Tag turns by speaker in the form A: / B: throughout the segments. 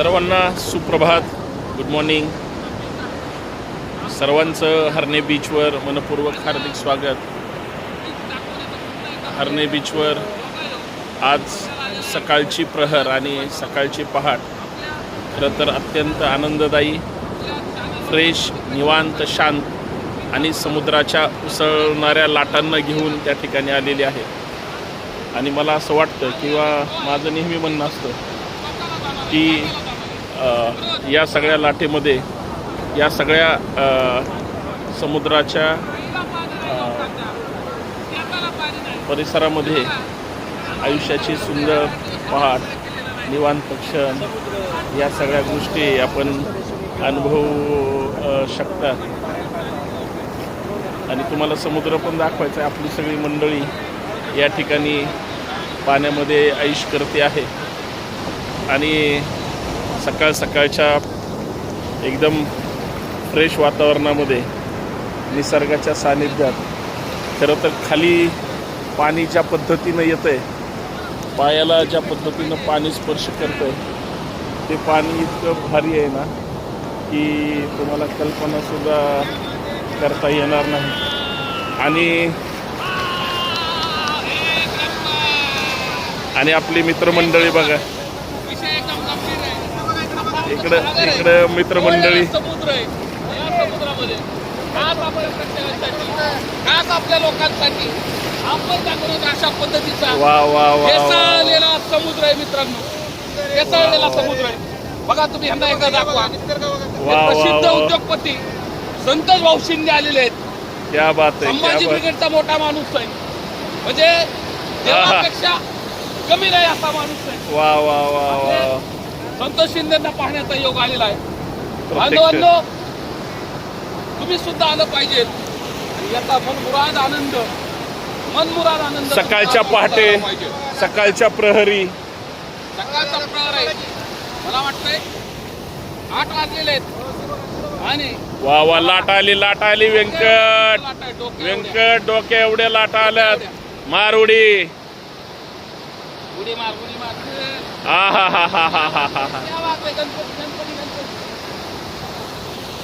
A: सर्वांना सुप्रभात. Good morning सर्वांचं हरणे बीचवर मनपूर्वक हार्दिक स्वागत. हरणे बीचवर आज सकाळची प्रहर आणि सकाळची पहाट. खरं तर अत्यंत आनंददायी फ्रेश निवांत शांत आणि समुद्राच्या उसळणाऱ्या लाटांना घेऊन त्या ठिकाणी आलेली आहे. आणि मला असं वाटतं किंवा माझं नेहमी म्हणणं असतं की या सगळ्या लाटेमध्ये या सगळ्या समुद्राच्या परिसरामध्ये आयुष्याची सुंदर पहाट निवांत पक्षण या सगळ्या गोष्टी आपण अनुभवू शकतात. आणि तुम्हाला समुद्र पण दाखवायचा आहे. आपली सगळी मंडळी या ठिकाणी पाण्यामध्ये आयुष करते आहे. आणि सकाळ सकाळच्या एकदम फ्रेश वातावरणामध्ये निसर्गाच्या सानिध्यात. खरं तर खाली पाणी ज्या पद्धतीनं येतं आहे पायाला ज्या पद्धतीनं पाणी स्पर्श करतं आहे ते पाणी इतकं भारी आहे ना की तुम्हाला कल्पनासुद्धा करता येणार नाही. आणि आणि आपली मित्रमंडळी बघा. इकडं इकडं मित्रमंडळी.
B: समुद्र आहे या समुद्रामध्ये खास आपल्या प्रत्येकासाठी खास आपल्या लोकांसाठी आपण दाखवत अशा पद्धतीचा
A: वा वा वा वा.
B: हेसाळलेला समुद्र आहे मित्रांनो. समुद्र आहे. बघा तुम्ही ह्यांना एकदा दाखवा.
A: वा,
B: प्रसिद्ध
A: वा.
B: उद्योगपती संतोष भाऊ शिंदे आलेले आहेत.
A: क्या बात आहे
B: संभाजी ब्रिगेडचा मोठा माणूस आहे. म्हणजे देवापेक्षा कमी नाही असा माणूस आहे.
A: वा वा वा वा.
B: संतोष शिंदेना पाहण्याचा योग आलेला आहे. बांधवांनो तुम्ही सुद्धा आलं पाहिजे. याचा मनमुराद आनंद मनमुराद आनंद
A: सकाळच्या पहाटे. सकाळच्या प्रहरी.
B: सकाळचा प्रहर आहे. मला वाटतंय आठ वाजलेले आहेत. आणि
A: वा वा लाट आली लाट आली व्यंकट. व्यंकट डोक्या एवढ्या लाटा आल्यात. मारुडी.
B: उडी मार उडी मार.
A: हा हा हा हा हा हा हा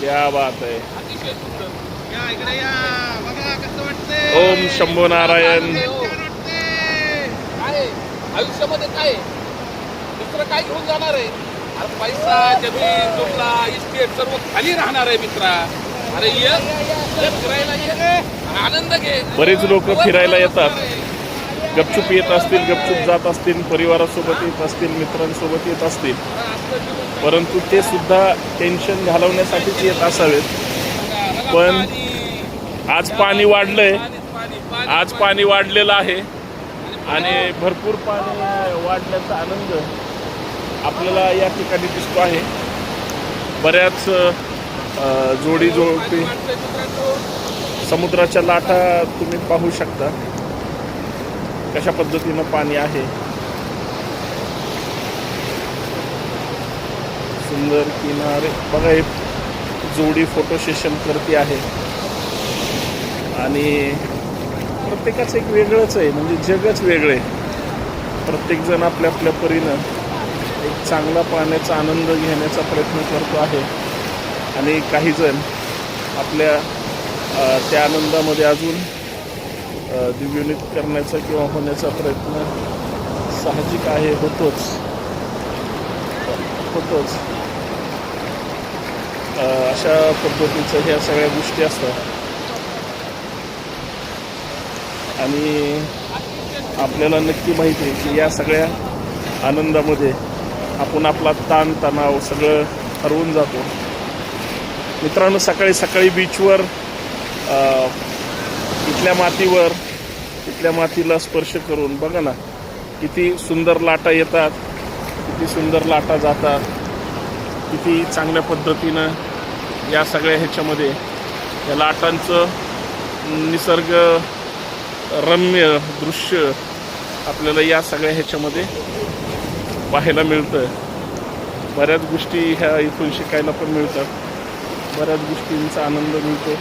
B: क्या बात आहे,
A: ओम शंभू नारायण?
B: आयुष्यामध्ये काय? दुसरं काय घेऊन जाणार आहे? अरे पैसा जमीन इस्टेट सर्व खाली राहणार आहे मित्रा. अरे ये. ये फिरायला ये. आनंद घे.
A: बरेच लोक फिरायला येतात. गपचूप येत असतील गपचूप जात असतील परिवारासोबत येत असतील मित्रांसोबत येत असतील. परंतु ते सुद्धा टेन्शन घालवण्यासाठीच येत असावेत. पण आज पाणी वाढलंय. आज पाणी वाढलेलं आहे. आणि भरपूर पाणी वाढल्याचा आनंद आपल्याला या ठिकाणी दिसतो आहे. बऱ्याच जोडी जोडपी समुद्राच्या लाटा तुम्ही पाहू शकता. कशा पद्धतीनं पाणी आहे. सुंदर किनारे. बघा हे जोडी फोटो सेशन करते आहे. आणि प्रत्येकाचं एक वेगळंच आहे. म्हणजे जगच वेगळं. आहे प्रत्येकजण आपल्या आपल्या परीनं एक चांगला पाण्याचा आनंद घेण्याचा प्रयत्न करतो आहे. आणि काहीजण आपल्या त्या आनंदामध्ये अजून द्विगुणित करण्याचा किंवा होण्याचा प्रयत्न साहजिक आहे होतोच. होतोच. अशा पद्धतीचं ह्या सगळ्या गोष्टी असतात. आणि आपल्याला नक्की माहिती आहे की या सगळ्या आनंदामध्ये आपण आपला ताण तणाव सगळं हरवून जातो. मित्रांनो सकाळी सकाळी बीचवर इथल्या मातीवर तिथल्या मातीला स्पर्श करून बघा ना किती सुंदर लाटा येतात किती सुंदर लाटा जातात किती चांगल्या पद्धतीनं या सगळ्या ह्याच्यामध्ये या लाटांचं निसर्ग रम्य दृश्य आपल्याला या सगळ्या ह्याच्यामध्ये पाहायला मिळतं बऱ्याच गोष्टी ह्या इथून शिकायला पण मिळतात. बऱ्याच गोष्टींचा आनंद मिळतो.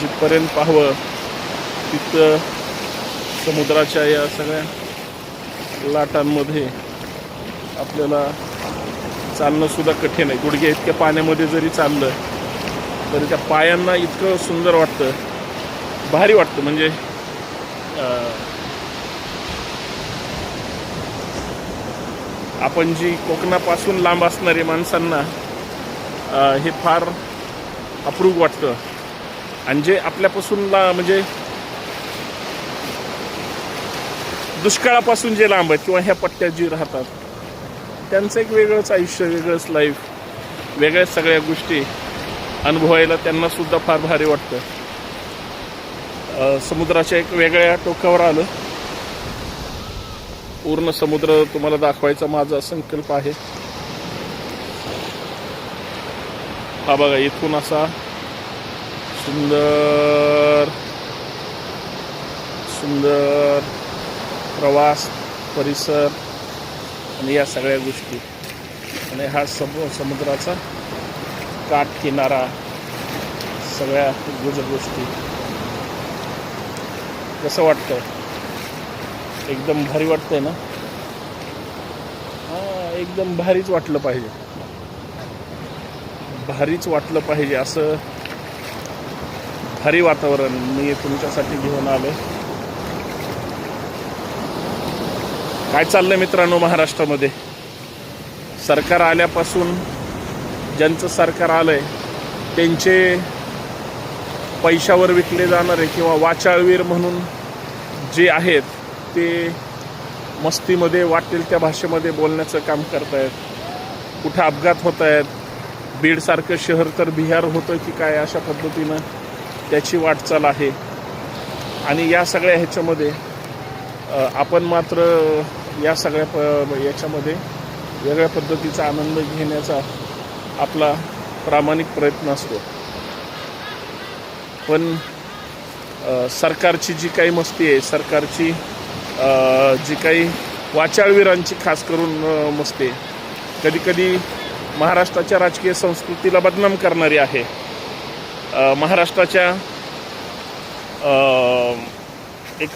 A: जिथपर्यंत पाहावं तिथं समुद्राच्या या सगळ्या लाटांमध्ये आपल्याला चालणंसुद्धा कठीण आहे. गुडघे इतक्या पाण्यामध्ये जरी चाललं तरी त्या पायांना इतकं सुंदर वाटतं. भारी वाटतं. म्हणजे आपण जी कोकणापासून लांब असणारी माणसांना हे फार अप्रूव वाटतं. आणि जे आपल्यापासून ला म्हणजे दुष्काळापासून जे लांब आहेत किंवा ह्या पट्ट्यात जी राहतात त्यांचं एक वेगळंच आयुष्य वेगळंच लाईफ वेगळ्याच सगळ्या गोष्टी अनुभवायला त्यांना सुद्धा फार भारी वाटतं. समुद्राच्या एक वेगळ्या टोकावर आलं. पूर्ण समुद्र तुम्हाला दाखवायचा माझा संकल्प आहे. हा बघा इथून असा सुंदर सुंदर प्रवास परिसर आणि या सगळ्या गोष्टी. आणि हा सम समुद्राचा काठ किनारा सगळ्या गुजर गोष्टी. कसं वाटतं एकदम भारी वाटतंय ना? हा एकदम भारीच वाटलं पाहिजे. भारीच वाटलं पाहिजे असं भारी वातावरण मी तुमच्यासाठी घेऊन आलोय. काय चाललं मित्रांनो महाराष्ट्रामध्ये? सरकार आल्यापासून ज्यांचं सरकार आलं आहे त्यांचे पैशावर विकले जाणारे किंवा वाचाळवीर म्हणून जे आहेत ते मस्तीमध्ये वाटेल त्या भाषेमध्ये बोलण्याचं काम करतायत. कुठं अपघात होत आहेत बीडसारखं शहर तर बिहार होतं की काय अशा पद्धतीनं त्याची वाटचाल आहे. आणि या सगळ्या ह्याच्यामध्ये आपण मात्र या सगळ्या प याच्यामध्ये वेगळ्या पद्धतीचा आनंद घेण्याचा आपला प्रामाणिक प्रयत्न असतो. पण सरकारची जी काही मस्ती आहे सरकारची जी काही वाचाळवीरांची खास करून मस्ती आहे कधीकधी महाराष्ट्राच्या राजकीय संस्कृतीला बदनाम करणारी आहे. महाराष्ट्राच्या एक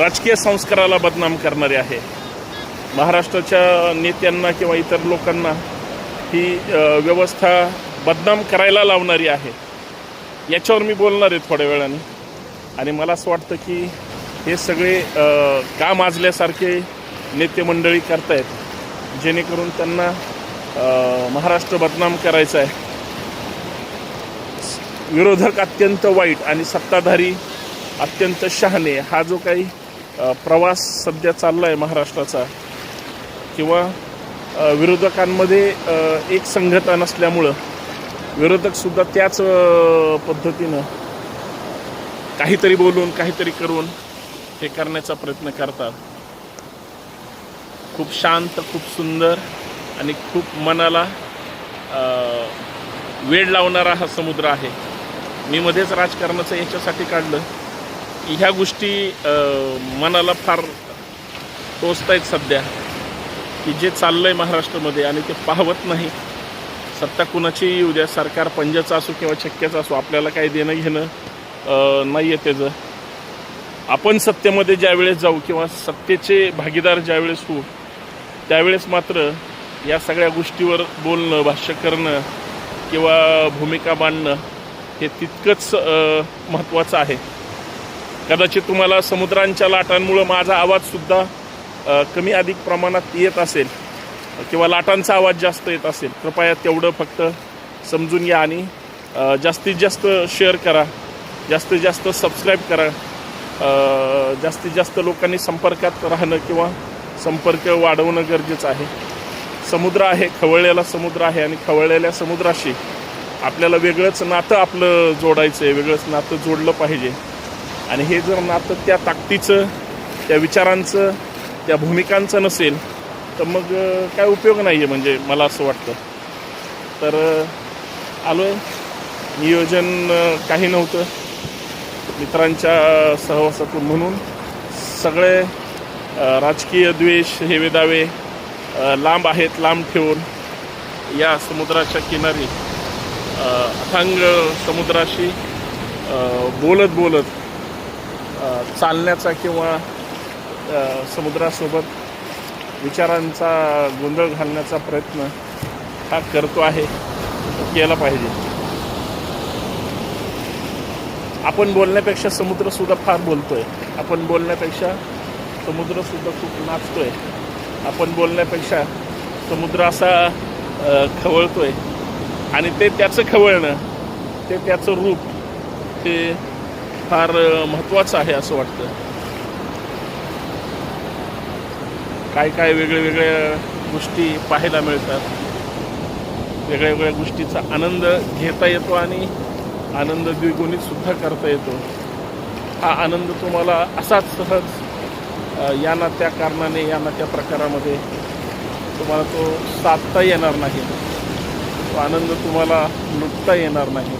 A: राजकीय संस्काराला बदनाम करणारी आहे. महाराष्ट्राच्या नेत्यांना किंवा इतर लोकांना ही व्यवस्था बदनाम करायला लावणारी आहे. याच्यावर मी बोलणार आहे थोड्या वेळाने. आणि मला असं वाटतं की हे सगळे का माजल्यासारखे नेते मंडळी करतायत जेणेकरून त्यांना महाराष्ट्र बदनाम करायचा आहे. विरोधक अत्यंत वाईट आणि सत्ताधारी अत्यंत शहाणे हा जो काही प्रवास सध्या चालला आहे महाराष्ट्राचा किंवा विरोधकांमध्ये एक संघटना नसल्यामुळं विरोधकसुद्धा त्याच पद्धतीनं काहीतरी बोलून काहीतरी करून हे करण्याचा प्रयत्न करतात. खूप शांत खूप सुंदर आणि खूप मनाला वेळ लावणारा हा समुद्र आहे. मी मध्येच राजकारणाचं याच्यासाठी काढलं. की ह्या गोष्टी मनाला फार टोचत आहेत सध्या. की जे चाललं आहे महाराष्ट्रामध्ये आणि ते पाहवत नाही सत्ता कुणाची येऊ द्या सरकार पंजाचं असो किंवा छक्क्याचं असो आपल्याला काही देणं घेणं नाही आहे त्याचं आपण सत्तेमध्ये ज्यावेळेस जाऊ किंवा सत्तेचे भागीदार ज्यावेळेस होऊ त्यावेळेस मात्र या सगळ्या गोष्टीवर बोलणं भाष्य करणं किंवा भूमिका मांडणं हे तितकंच महत्त्वाचं आहे. कदाचित तुम्हाला समुद्रांच्या लाटांमुळं माझा आवाजसुद्धा कमी अधिक प्रमाणात येत असेल किंवा लाटांचा आवाज जास्त येत असेल कृपया तेवढं फक्त समजून घ्या आणि जास्तीत जास्त शेअर करा जास्तीत जास्त सबस्क्राईब करा जास्तीत जास्त लोकांनी संपर्कात राहणं किंवा संपर्क वाढवणं गरजेचं आहे. समुद्र आहे खवळलेला समुद्र आहे आणि खवळलेल्या समुद्राशी आपल्याला वेगळंच नातं आपलं जोडायचं आहे वेगळंच नातं जोडलं पाहिजे. आणि हे जर नातं त्या ताकदीचं त्या विचारांचं त्या भूमिकांचं नसेल तर मग काय उपयोग नाही आहे म्हणजे मला असं वाटतं. तर आलो आहे नियोजन काही नव्हतं. मित्रांच्या सहवासातून म्हणून सगळे राजकीय द्वेष हे वेदावे लांब आहेत लांब ठेवून या समुद्राच्या किनारी अथांग समुद्राशी बोलत बोलत चालण्याचा किंवा समुद्रासोबत विचारांचा गोंधळ घालण्याचा प्रयत्न हा करतो आहे केला पाहिजे. आपण बोलण्यापेक्षा समुद्रसुद्धा फार बोलतो आहे आपण बोलण्यापेक्षा समुद्रसुद्धा खूप खूप नाचतोय. आपण बोलण्यापेक्षा समुद्र असा खवळतो आहे आणि ते त्याचं खवळणं ते त्याचं रूप ते फार महत्त्वाचं आहे असं वाटतं. काय काय वेगळ्या वेगळ्या गोष्टी पाहायला मिळतात. वेगळ्या वेगळ्या गोष्टीचा आनंद घेता येतो आणि आनंद द्विगुणितसुद्धा करता येतो. हा आनंद तुम्हाला असाच सहज या ना त्या कारणाने या ना त्या प्रकारामध्ये तुम्हाला तो साधता येणार नाही. तो आनंद तुम्हाला लुटता येणार नाही.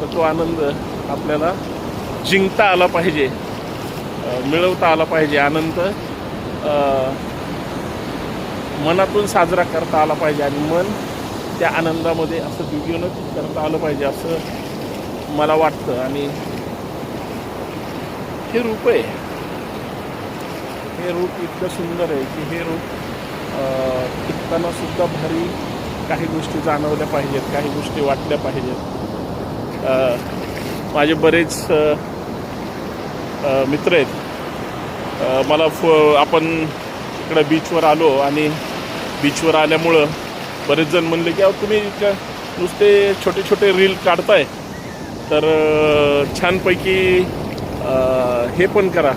A: तर तो आनंद आपल्याला जिंकता आला पाहिजे मिळवता आला पाहिजे आनंद. मनातून साजरा करता आला पाहिजे आणि मन त्या आनंदामध्ये असं द्विगुणित करता आलं पाहिजे असं मला वाटतं. आणि हे रूप आहे. हे रूप इतकं सुंदर आहे की हे रूप टिकताना सुद्धा भारी काही गोष्टी जाणवल्या पाहिजेत काही गोष्टी वाटल्या पाहिजेत. माझे बरेच मित्र आहेत. मला फ आपण इकडं बीचवर आलो आणि बीचवर आल्यामुळं बरेच जण म्हणले की अहो तुम्ही नुसते छोटे छोटे रील काढताय. तर छानपैकी हे पण करा.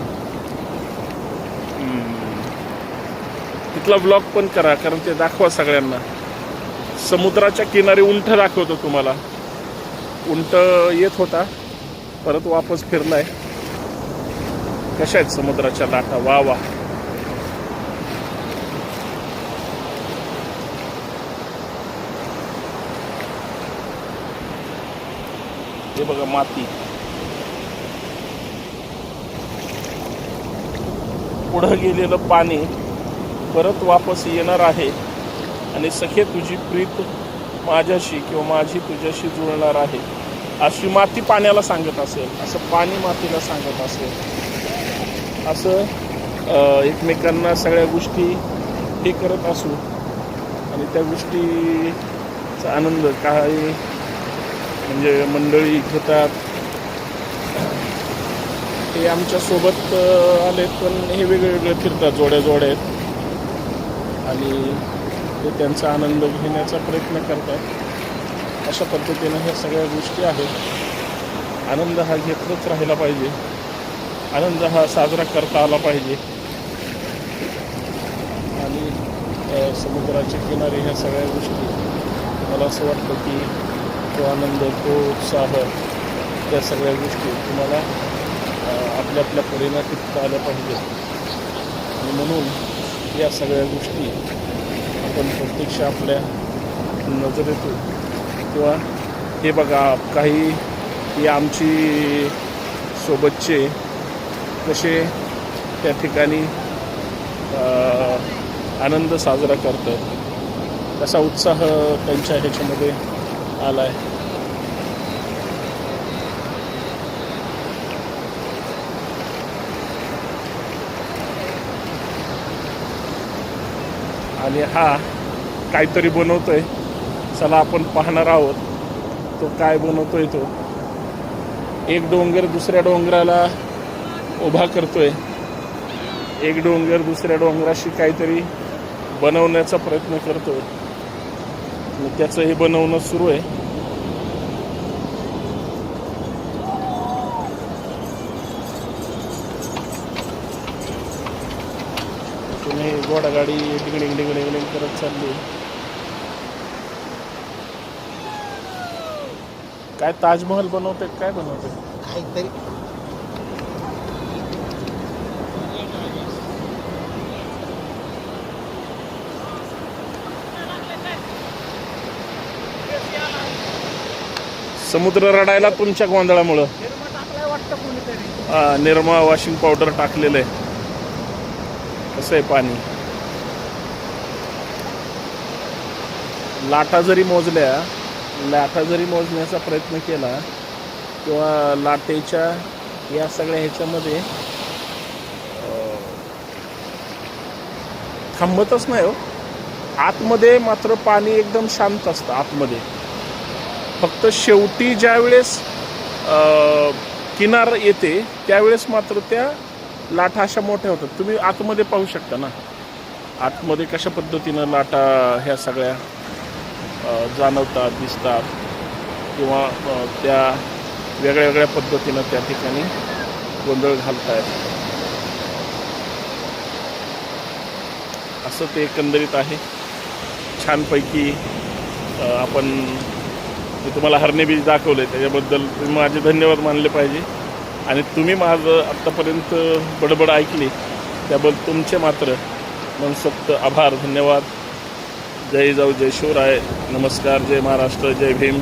A: तिथला ब्लॉग पण करा कारण ते दाखवा सगळ्यांना. समुद्राच्या किनारी उंट दाखवतो तुम्हाला. उंट येत होता परत वापस फिरलाय. कशा आहेत समुद्राच्या लाटा? वा वा. हे बघा माती. पुढं गेलेलं पाणी परत वापस येणार आहे आणि सखे तुझी प्रीत माझ्याशी किंवा माझी तुझ्याशी जुळणार आहे. अशी माती पाण्याला सांगत असेल असं पाणी मातीला सांगत असेल. असं एकमेकांना सगळ्या गोष्टी हे करत असू आणि त्या गोष्टीचा आनंद काही म्हणजे मंडळी घेतात. हे आमच्यासोबत आले पण हे वेगवेगळे फिरतात जोड्या जोड्या आहेत. आणि ते त्यांचा आनंद घेण्याचा प्रयत्न करतात. अशा पद्धतीनं ह्या सगळ्या गोष्टी आहेत. आनंद हा घेतच राहिला पाहिजे. आनंद हा साजरा करता आला पाहिजे. आणि समुद्राचे किनारे ह्या सगळ्या गोष्टी मला असं वाटतं की तो आनंद तो उत्साह त्या सगळ्या गोष्टी तुम्हाला आपल्या आपल्या परिणाम टिकता आल्या पाहिजेत. आणि म्हणून या सगळ्या गोष्टी आपण प्रत्यक्ष आपल्या नजरेतून किंवा हे बघा काही ही आमची सोबतचे कसे त्या ठिकाणी आनंद साजरा करतात. तसा उत्साह त्यांच्या ह्याच्यामध्ये आला आहे आणि हा काहीतरी बनवतोय. चला आपण पाहणार आहोत तो काय बनवतोय तो. एक डोंगर दुसऱ्या डोंगराला उभा करतोय. एक डोंगर दुसऱ्या डोंगराशी काहीतरी बनवण्याचा प्रयत्न करतोय. आणि त्याचं हे बनवणं सुरू आहे. तुम्ही घोडागाडी डिगडिंग डिगडिंग डिंग करत चालली. काय ताजमहल बनवते काय बनवते
C: काहीतरी
A: समुद्र रडायला तुमच्या गोंधळामुळं.
C: टाकलाय
A: हा, वॉशिंग पावडर टाकलेलं आहे. कसं आहे पाणी? लाटा जरी मोजल्या लाटा जरी मोजण्याचा प्रयत्न केला किंवा लाटेच्या या सगळ्या ह्याच्यामध्ये थांबतच नाही हो. आतमध्ये मात्र पाणी एकदम शांत असतं आतमध्ये. फक्त शेवटी ज्यावेळेस किनार येते त्यावेळेस मात्र त्या लाटा अशा मोठ्या होतात. तुम्ही आतमध्ये पाहू शकता ना. आतमध्ये कशा पद्धतीनं लाटा ह्या सगळ्या जाणवतात दिसतात किंवा त्या वेगळ्या वेगळ्या पद्धतीनं त्या ठिकाणी गोंधळ घालतायत. असं ते एकंदरीत आहे. छानपैकी आपण मी तुम्हाला हरणे बीज दाखवले त्याच्याबद्दल तुम्ही माझे धन्यवाद मानले पाहिजे. आणि तुम्ही माझं आत्तापर्यंत बडबड ऐकली त्याबद्दल तुमचे मात्र मनसक्त आभार धन्यवाद. जय जाऊ जय शिवराय. नमस्कार जय महाराष्ट्र जय भीम.